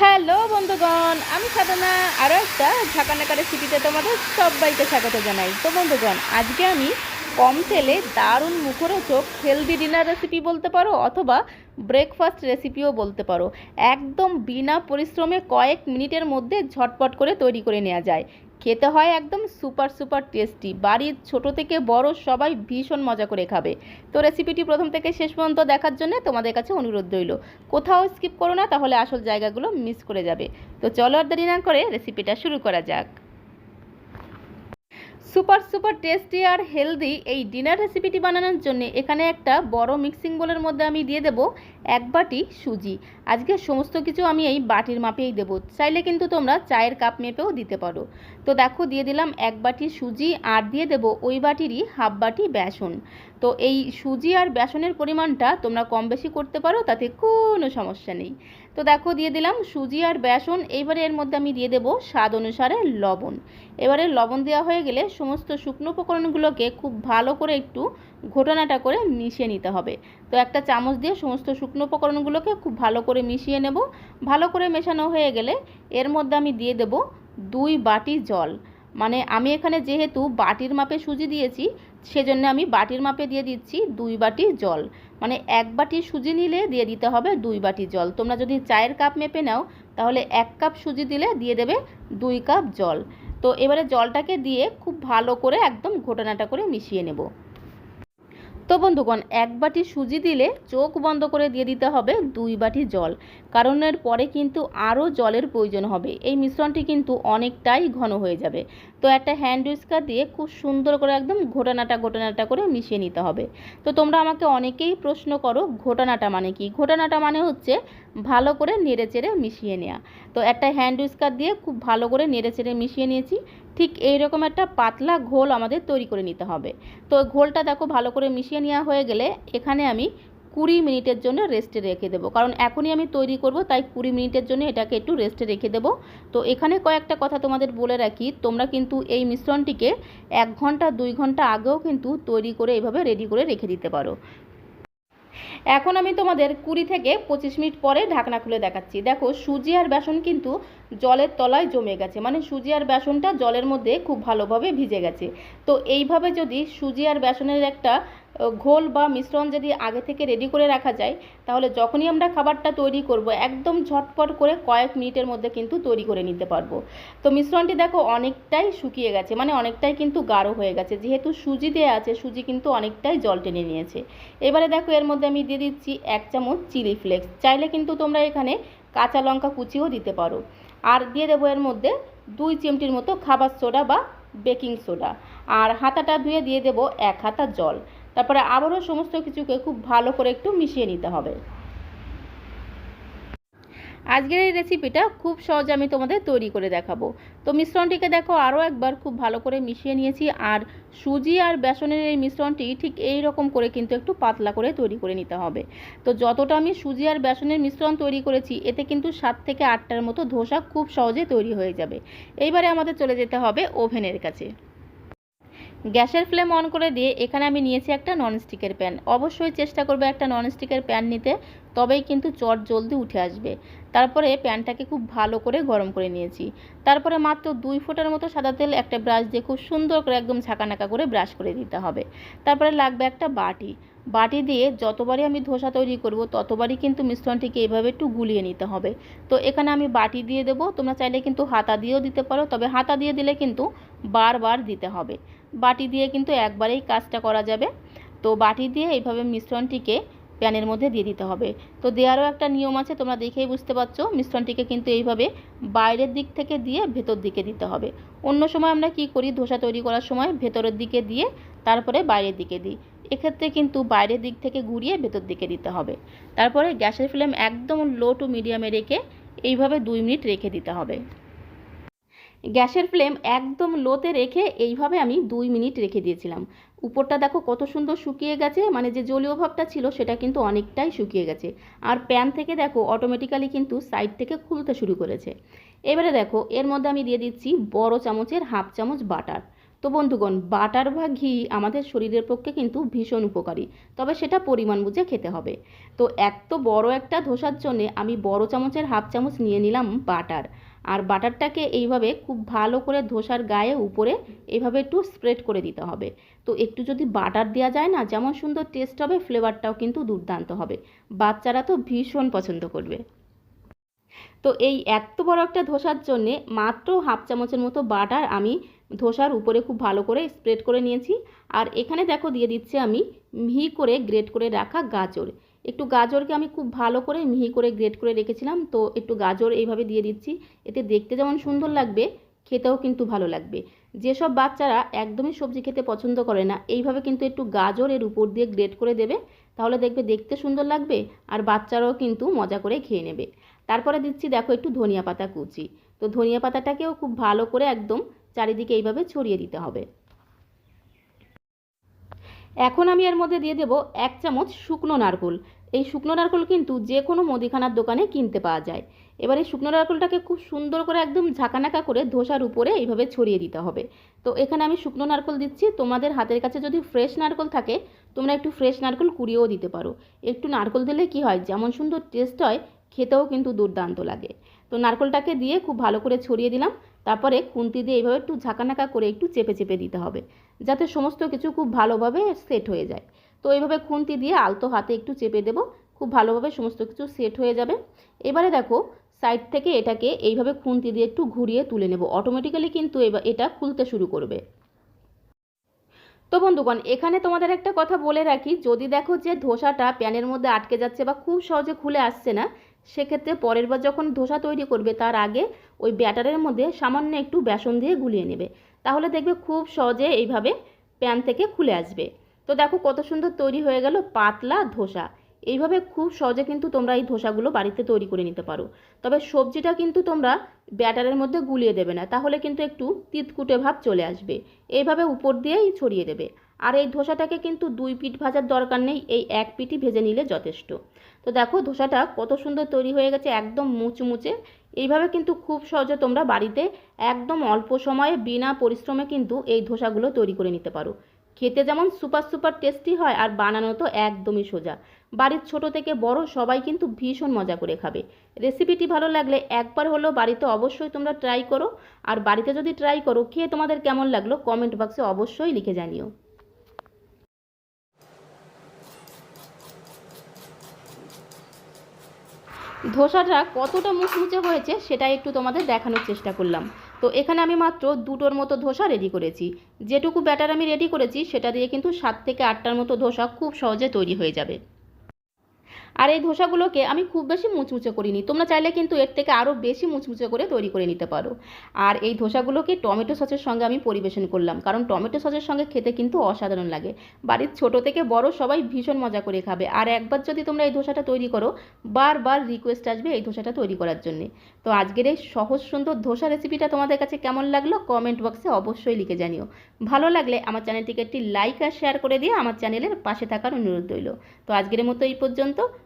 Hello বন্ধুগণ, আমি সাধনা। আরও একটা ঝাঁকানাকা রেসিপিতে তোমাদের সবাইকে স্বাগত জানাই। তো বন্ধুগণ, আজকে আমি কম তেলে দারুণ মুখরোচক হেলদি ডিনার রেসিপি বলতে পারো অথবা ব্রেকফাস্ট রেসিপিও বলতে পারো। একদম বিনা পরিশ্রমে কয়েক মিনিটের মধ্যে ঝটপট করে তৈরি করে নেওয়া যায়। খেতে হয় একদম সুপার সুপার টেস্টি। বাড়ির ছোট থেকে বড় সবাই ভীষণ মজা করে খাবে। তো রেসিপিটি প্রথম থেকে শেষ পর্যন্ত দেখার জন্য তোমাদের কাছে অনুরোধ রইল। কোথাও স্কিপ করো না, তাহলে আসল জায়গাগুলো মিস করে যাবে। তো চলো আর দেরি না করে রেসিপিটা শুরু করা যাক। সুপার সুপার টেস্টি আর হেলদি এই ডিনার রেসিপিটি বানানোর জন্য এখানে একটা বড় মিক্সিং বোলের মধ্যে আমি দিয়ে দেব এক বাটি সুজি। আজকে সমস্ত কিছু আমি এই বাটির মাপেই দেব। চাইলে কিন্তু তোমরা চায়ের কাপ মেপেও দিতে পারো। তো দেখো, দিয়ে দিলাম এক বাটি সুজি আর দিয়ে দেব ওই বাটিরই হাফ বাটি বেসন। তো এই সুজি আর বেসনের পরিমাণটা তোমরা কম বেশি করতে পারো, তাতে কোনো সমস্যা নেই। তো দেখো, দিয়ে দিলাম সুজি আর বেসন। এইবারে এর মধ্যে আমি দিয়ে দেবো স্বাদ অনুসারে লবণ। এবারে লবণ দেওয়া হয়ে গেলে সমস্ত শুকনো উপকরণগুলোকে খুব ভালো করে একটু ঘটনাটা করে মিশিয়ে নিতে হবে। তো একটা চামচ দিয়ে সমস্ত শুকনো উপকরণগুলোকে খুব ভালো করে মিশিয়ে নেব। ভালো করে মেশানো হয়ে গেলে এর মধ্যে আমি দিয়ে দেব দুই বাটি জল। মানে আমি এখানে যেহেতু বাটির মাপে সুজি দিয়েছি, সেজন্য আমি বাটির মাপে দিয়ে দিচ্ছি দুই বাটি জল। মানে এক বাটি সুজি নিলে দিয়ে দিতে হবে দুই বাটি জল। তোমরা যদি চায়ের কাপ মেপে নাও, তাহলে এক কাপ সুজি দিলে দিয়ে দেবে দুই কাপ জল। তো এবারে জলটাকে দিয়ে খুব ভালো করে একদম ঘটনাটা করে মিশিয়ে নেব। তো বন্ধুগণ, এক বাটি সুজি দিলে চোখ বন্ধ করে দিয়ে দিতে হবে দুই বাটি জল। কারণ এর পরে কিন্তু আরও জলের প্রয়োজন হবে। এই মিশ্রণটি কিন্তু অনেকটাই ঘন হয়ে যাবে। তো একটা হ্যান্ড উইস্কার দিয়ে খুব সুন্দর করে একদম ঘোটানাটা ঘোটানাটা করে মিশিয়ে নিতে হবে। তো তোমরা আমাকে অনেকেই প্রশ্ন করো, ঘোটানাটা মানে কি? ঘোটানাটা মানে হচ্ছে ভালো করে নেড়ে চেড়ে মিশিয়ে নেওয়া তো একটা হ্যান্ড উইস্কার দিয়ে খুব ভালো করে নেড়ে চেড়ে মিশিয়ে নিয়েছি। ঠিক এই রকম একটা পাতলা ঘোল আমাদের তৈরি করে নিতে হবে। তো ঘোলটা দেখো ভালো করে মিশিয়ে নেওয়া হয়ে গেলে এখানে আমি কুড়ি মিনিটের জন্য রেস্টে রেখে দেবো। কারণ এখনই আমি তৈরি করব, তাই কুড়ি মিনিটের জন্য এটাকে একটু রেস্টে রেখে দেবো। তো এখানে কয়েকটা কথা তোমাদের বলে রাখি, তোমরা কিন্তু এই মিশ্রণটিকে এক ঘণ্টা, দুই ঘণ্টা আগেও কিন্তু তৈরি করে এইভাবে রেডি করে রেখে দিতে পারো। এখন আমি তোমাদের কুড়ি থেকে পঁচিশ মিনিট পরে ঢাকনা খুলে দেখাচ্ছি। দেখো সুজি আর বেসন কিন্তু জলের তলায় জমে গেছে। মানে সুজি আর বেসনটা জলের মধ্যে খুব ভালোভাবে ভিজে গেছে। তো এইভাবে যদি সুজি আর বেসনের একটা ঘোল বা মিশ্রণ যদি আগে থেকে রেডি করে রাখা যায়, তাহলে যখনই আমরা খাবারটা তৈরি করব, একদম ঝটপট করে কয়েক মিনিটের মধ্যে কিন্তু তৈরি করে নিতে পারব। তো মিশ্রণটি দেখো অনেকটাই শুকিয়ে গেছে মানে অনেকটাই কিন্তু গাঢ় হয়ে গেছে। যেহেতু সুজি দেওয়া আছে, সুজি কিন্তু অনেকটাই জল টেনে নিয়েছে। এবারে দেখো এর মধ্যে আমি দিয়ে দিচ্ছি এক চামচ চিলি ফ্লেক্স। চাইলে কিন্তু তোমরা এখানে কাঁচা লঙ্কা কুচিও দিতে পারো। আর দিয়ে দেবো এর মধ্যে দুই চিমটির মতো খাবার সোডা বা বেকিং সোডা। আর হাতাটা ধুয়ে দিয়ে দেবো এক হাতা জল। তারপরে আবারও সমস্ত কিছুকে খুব ভালো করে একটু মিশিয়ে নিতে হবে। আজকের এই রেসিপিটা খুব সহজে আমি তোমাদের তৈরি করে দেখাবো। তো মিশ্রণটিকে দেখো আরও একবার খুব ভালো করে মিশিয়ে নিয়েছি আর সুজি আর বেসনের এই মিশ্রণটি ঠিক এই রকম করে কিন্তু একটু পাতলা করে তৈরি করে নিতে হবে। তো যতটা আমি সুজি আর বেসনের মিশ্রণ তৈরি করেছি, এতে কিন্তু সাত থেকে আটটার মতো ধোসা খুব সহজে তৈরি হয়ে যাবে। এইবারে আমাদের চলে যেতে হবে ওভেনের কাছে। গ্যাসের ফ্লেম অন করে দিয়ে এখানে আমি নিয়েছি একটা ননস্টিকের প্যান। অবশ্যই চেষ্টা করবে একটা ননস্টিকের প্যান নিতে, তবেই কিন্তু চট জলদি উঠে আসবে। তারপরে প্যানটাকে খুব ভালো করে গরম করে নিয়েছি। তারপরে মাত্র দুই ফোঁটার মতো সাদা তেল, একটা ব্রাশ দিয়ে খুব সুন্দর করে একদম ঝাঁকানাকা করে ব্রাশ করে দিতে হবে। তারপরে লাগবে একটা বাটি। বাটি দিয়ে যতবারই আমি ধোসা তৈরি করব, ততবারই কিন্তু মিশ্রণটিকে এভাবে একটু গুলিয়ে নিতে হবে। তো এখানে আমি বাটি দিয়ে দেবো। তোমরা চাইলে কিন্তু হাতা দিয়েও দিতে পারো, তবে হাতা দিয়ে দিলে কিন্তু বারবার দিতে হবে। বাটি দিয়ে কিন্তু একবারেই কাজটা করা যাবে। তো বাটি দিয়ে এইভাবে মিশ্রণটিকে প্যানের মধ্যে দিয়ে দিতে হবে। তো দেওয়ারও একটা নিয়ম আছে, তোমরা দেখেই বুঝতে পারছ। মিশ্রণটিকে কিন্তু এইভাবে বাইরের দিক থেকে দিয়ে ভেতর দিকে দিতে হবে। অন্য সময় আমরা কি করি? ধোসা তৈরি করার সময় ভেতরের দিকে দিয়ে তারপরে বাইরের দিকে দিই। এক্ষেত্রে কিন্তু বাইরের দিক থেকে ঘুরিয়ে ভেতর দিকে দিতে হবে। তারপরে গ্যাসের ফ্লেম একদম লো টু মিডিয়ামে রেখে এইভাবে দুই মিনিট রেখে দিতে হবে। গ্যাসের ফ্লেম একদম লোতে রেখে এইভাবে আমি দুই মিনিট রেখে দিয়েছিলাম। উপরটা দেখো কত সুন্দর শুকিয়ে গেছে মানে যে জলীয় ভাবটা ছিল সেটা কিন্তু অনেকটাই শুকিয়ে গেছে। আর প্যান থেকে দেখো অটোমেটিক্যালি কিন্তু সাইড থেকে খুলতে শুরু করেছে। এবারে দেখো, এর মধ্যে আমি দিয়ে দিচ্ছি বড় চামচের হাফ চামচ বাটার। তো বন্ধুগণ, বাটার বা ঘি আমাদের শরীরের পক্ষে কিন্তু ভীষণ উপকারী, তবে সেটা পরিমাণ বুঝে খেতে হবে। তো এত বড় একটা ধোসার জন্যে আমি বড় চামচের হাফ চামচ নিয়ে নিলাম বাটার। আর বাটারটাকে এইভাবে খুব ভালো করে ধোসার গায়ে উপরে এইভাবে একটু স্প্রেড করে দিতে হবে। তো একটু যদি বাটার দেওয়া যায় না, যেমন সুন্দর টেস্ট হবে ফ্লেভারটাও কিন্তু দুর্দান্ত হবে। বাচ্চারা তো ভীষণ পছন্দ করবে। তো এই এত বড় একটা ধোসার জন্যে মাত্র হাফ চামচের মতো বাটার আমি ধোসার উপরে খুব ভালো করে স্প্রেড করে নিয়েছি। আর এখানে দেখো দিয়ে দিচ্ছি আমি মিহি করে গ্রেট করে রাখা গাজর। একটু গাজরকে আমি খুব ভালো করে মিহি করে গ্রেট করে রেখেছিলাম, তো একটু গাজর এইভাবে দিয়ে দিচ্ছি। এতে দেখতে যেমন সুন্দর লাগবে, খেতেও কিন্তু ভালো লাগবে। যেসব বাচ্চারা একদমই সবজি খেতে পছন্দ করে না, এইভাবে কিন্তু একটু গাজর এর উপর দিয়ে গ্রেট করে দেবে, তাহলে দেখবে দেখতে সুন্দর লাগবে আর বাচ্চারাও কিন্তু মজা করে খেয়ে নেবে। তারপরে দিচ্ছি দেখো একটু ধনিয়া পাতা কুচি। তো ধনিয়া পাতাটাকেও খুব ভালো করে একদম চারিদিকে এইভাবে ছড়িয়ে দিতে হবে। এখন আমি এর মধ্যে দিয়ে দেব এক চামচ শুকনো নারকোল। এই শুকনো নারকোল কিন্তু যে কোনো মুদিখানার দোকানে কিনতে পাওয়া যায়। এবার এই শুকনো নারকোলটাকে খুব সুন্দর করে একদম ঝাঁকানাকা করে ধোসার উপরে এইভাবে ছড়িয়ে দিতে হবে। তো এখানে আমি শুকনো নারকোল দিচ্ছি। তোমাদের হাতের কাছে যদি ফ্রেশ নারকোল থাকে, তোমরা একটু ফ্রেশ নারকোল কুড়িয়েও দিতে পারো। একটু নারকোল দিলে কি হয়? যেমন সুন্দর টেস্ট হয়, খেতেও কিন্তু দুর্দান্ত লাগে। তো নারকোলটাকে দিয়ে খুব ভালো করে ছড়িয়ে দিলাম। তারপরে খুন্তি দিয়ে এইভাবে একটু ঝাঁকানাকা করে একটু চেপে চেপে দিতে হবে, যাতে সমস্ত কিছু খুব ভালোভাবে সেট হয়ে যায়। তো এইভাবে খুন্তি দিয়ে আলতো হাতে একটু চেপে দেবো, খুব ভালোভাবে সমস্ত কিছু সেট হয়ে যাবে। এবারে দেখো সাইড থেকে এটাকে এইভাবে খুন্তি দিয়ে একটু ঘুরিয়ে তুলে নেব অটোমেটিক্যালি কিন্তু এটা খুলতে শুরু করবে। তো বন্ধুগণ, এখানে তোমাদের একটা কথা বলে রাখি, যদি দেখো যে ধোসাটা প্যানের মধ্যে আটকে যাচ্ছে বা খুব সহজে খুলে আসছে না সেক্ষেত্রে পরের বার যখন ধোসা তৈরি করবে, তার আগে ওই ব্যাটারের মধ্যে সামান্য একটু বেসন দিয়ে গুলিয়ে নেবে। তাহলে দেখবে খুব সহজে এইভাবে প্যান থেকে খুলে আসবে। তো দেখো কত সুন্দর তৈরি হয়ে গেল পাতলা ধোসা। এইভাবে খুব সহজে কিন্তু তোমরা এই ধোসাগুলো বাড়িতে তৈরি করে নিতে পারো। তবে সবজিটা কিন্তু তোমরা ব্যাটারের মধ্যে গুলিয়ে দেবে না, তাহলে কিন্তু একটু তিতকুটে ভাব চলে আসবে। এইভাবে উপর দিয়েই ছড়িয়ে দেবে। আর এই ধোসাটাকে কিন্তু দুই পিঠ ভাজার দরকার নেই, এই এক পিঠই ভেজে নিলে যথেষ্ট। তো দেখো ধোসাটা কত সুন্দর তৈরি হয়ে গেছে, একদম মুচমুচে। এইভাবে কিন্তু খুব সহজে তোমরা বাড়িতে একদম অল্প সময়ে বিনা পরিশ্রমে কিন্তু এই ধোসাগুলো তৈরি করে নিতে পারো। খেতে যেমন সুপার সুপার টেস্টি হয় আর বানানো তো একদমই সোজা। বাড়ির ছোট থেকে বড় সবাই কিন্তু ভীষণ মজা করে খাবে। রেসিপিটি ভালো লাগলে একবার হলেও বাড়িতে অবশ্যই তোমরা ট্রাই করো। আর বাড়িতে যদি ট্রাই করো, খেয়ে তোমাদের কেমন লাগল কমেন্ট বক্সে অবশ্যই লিখে জানিও। ধোসাটা কতটা মুচমুচে হয়েছে সেটা একটু তোমাদের দেখানোর চেষ্টা করলাম। তো এখানে আমি মাত্র দুটোর মতো ধোসা রেডি করেছি। যেটুকু ব্যাটার আমি রেডি করেছি, সেটা দিয়ে কিন্তু সাত থেকে আটটার মতো ধোসা খুব সহজে তৈরি হয়ে যাবে। আর এই ধোসাগুলোকে আমি খুব বেশি মুচমুচে করিনি। তোমরা চাইলে কিন্তু এর থেকে আরও বেশি মুচমুচে করে তৈরি করে নিতে পারো। আর এই ধোসাগুলোকে টমেটো সসের সঙ্গে আমি পরিবেশন করলাম। কারণ টমেটো সসের সঙ্গে খেতে কিন্তু অসাধারণ লাগে। বাড়ির ছোট থেকে বড় সবাই ভীষণ মজা করে খাবে। আর একবার যদি তোমরা এই ধোসাটা তৈরি করো, বারবার রিকোয়েস্ট আসবে এই ধোসাটা তৈরি করার জন্যে। তো আজকের এই সহজ সুন্দর ধোসা রেসিপিটা তোমাদের কাছে কেমন লাগল কমেন্ট বক্সে অবশ্যই লিখে জানিও। ভালো লাগলে আমার চ্যানেলটিকে একটি লাইক আর শেয়ার করে দিয়ে আমার চ্যানেলের পাশে থাকার অনুরোধ রইল। তো আজকের মতো এই পর্যন্ত।